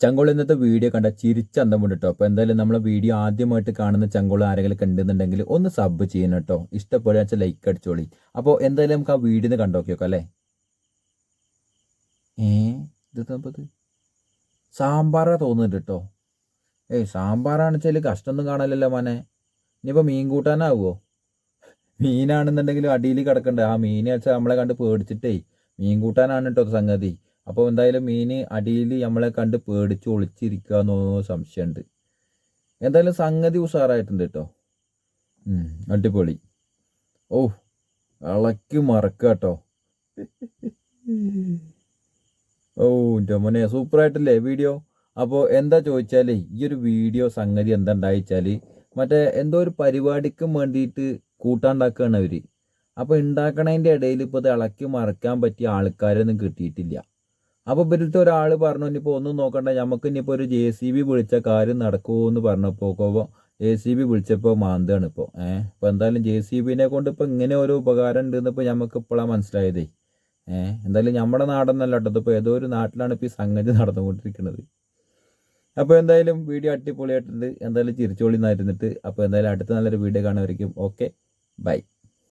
ചങ്കോൾ ഇന്നത്തെ വീഡിയോ കണ്ട ചിരിച്ചന്തം കേട്ടോ അപ്പോൾ എന്തായാലും നമ്മളെ വീഡിയോ ആദ്യമായിട്ട് കാണുന്ന ചങ്കോൾ ആരെങ്കിലും കണ്ടെന്നുണ്ടെങ്കിൽ ഒന്ന് സബ് ചെയ്യണം കേട്ടോ ഇഷ്ടപ്പെടുക വെച്ചാൽ ലൈക്ക് അടിച്ചോളി. അപ്പോൾ എന്തായാലും നമുക്ക് ആ വീഡിയോ കണ്ടോക്കി നോക്കാം അല്ലേ? ഏ? ഇത് സാമ്പാറാ തോന്നുന്നുണ്ട് കേട്ടോ ഏയ് സാമ്പാറാണെന്ന് വെച്ചാൽ കഷ്ടമൊന്നും കാണാനല്ലോ മോനെ. ഇനിയിപ്പോൾ മീൻ കൂട്ടാനാവുമോ മീനാണെന്നുണ്ടെങ്കിലും അടിയിൽ കിടക്കണ്ടേ. ആ മീനെ വെച്ചാൽ നമ്മളെ കണ്ട് പേടിച്ചിട്ടേ. മീൻ കൂട്ടാനാണ് കേട്ടോ സംഗതി. അപ്പോൾ എന്തായാലും മീൻ അടിയിൽ നമ്മളെ കണ്ട് പേടിച്ച് ഒളിച്ചിരിക്കുക എന്നോ സംശയമുണ്ട് എന്തായാലും സംഗതി ഉഷാറായിട്ടുണ്ട് കേട്ടോ അടിപൊളി. ഓ ഇളക്കി മറക്കുക കേട്ടോ ഓ എന്റെ മോനെ സൂപ്പറായിട്ടില്ലേ വീഡിയോ? അപ്പോൾ എന്താ ചോദിച്ചാൽ ഈ ഒരു വീഡിയോ സംഗതി എന്താ ഉണ്ടായിച്ചാൽ മറ്റേ എന്തോ ഒരു പരിപാടിക്കും വേണ്ടിയിട്ട് കൂട്ടാണ്ടാക്കുകയാണ് അവർ അപ്പോൾ ഉണ്ടാക്കണതിന്റെ ഇടയിൽ ഇപ്പോൾ ഇത് ഇളക്കി മറക്കാൻ പറ്റിയ ആൾക്കാരൊന്നും കിട്ടിയിട്ടില്ല. അപ്പോൾ ഇവരിലത്തെ ഒരാൾ പറഞ്ഞു ഇനിയിപ്പോൾ ഒന്നും നോക്കണ്ട നമുക്ക് ഇനിയിപ്പോൾ ഒരു ജെ സി ബി വിളിച്ച കാര്യം നടക്കുമോ എന്ന് പറഞ്ഞപ്പോൾ ജെ സി ബി വിളിച്ചപ്പോൾ മാന്താണ് ഇപ്പോൾ ഏഹ് ഇപ്പൊ എന്തായാലും ജെ സി ബിനെ കൊണ്ട് ഇപ്പോൾ ഇങ്ങനെ ഒരു ഉപകാരം ഉണ്ടെന്ന് ഇപ്പോൾ നമുക്ക് ഇപ്പോഴാണ് മനസ്സിലായതേ. ഏഹ് എന്തായാലും നമ്മുടെ നാടെന്നല്ല കേട്ടോ ഇപ്പൊ ഏതോ ഒരു നാട്ടിലാണ് ഇപ്പോൾ ഈ സംഗതി നടന്നുകൊണ്ടിരിക്കുന്നത് അപ്പോൾ എന്തായാലും വീഡിയോ അടിപൊളിയായിട്ടുണ്ട്. എന്തായാലും ചിരിച്ചോളി ചിരിച്ചോളിന്നായിരുന്നിട്ട്. അപ്പോൾ എന്തായാലും അടുത്ത നല്ലൊരു വീഡിയോ കാണുമായിരിക്കും ഓക്കെ. ബൈ.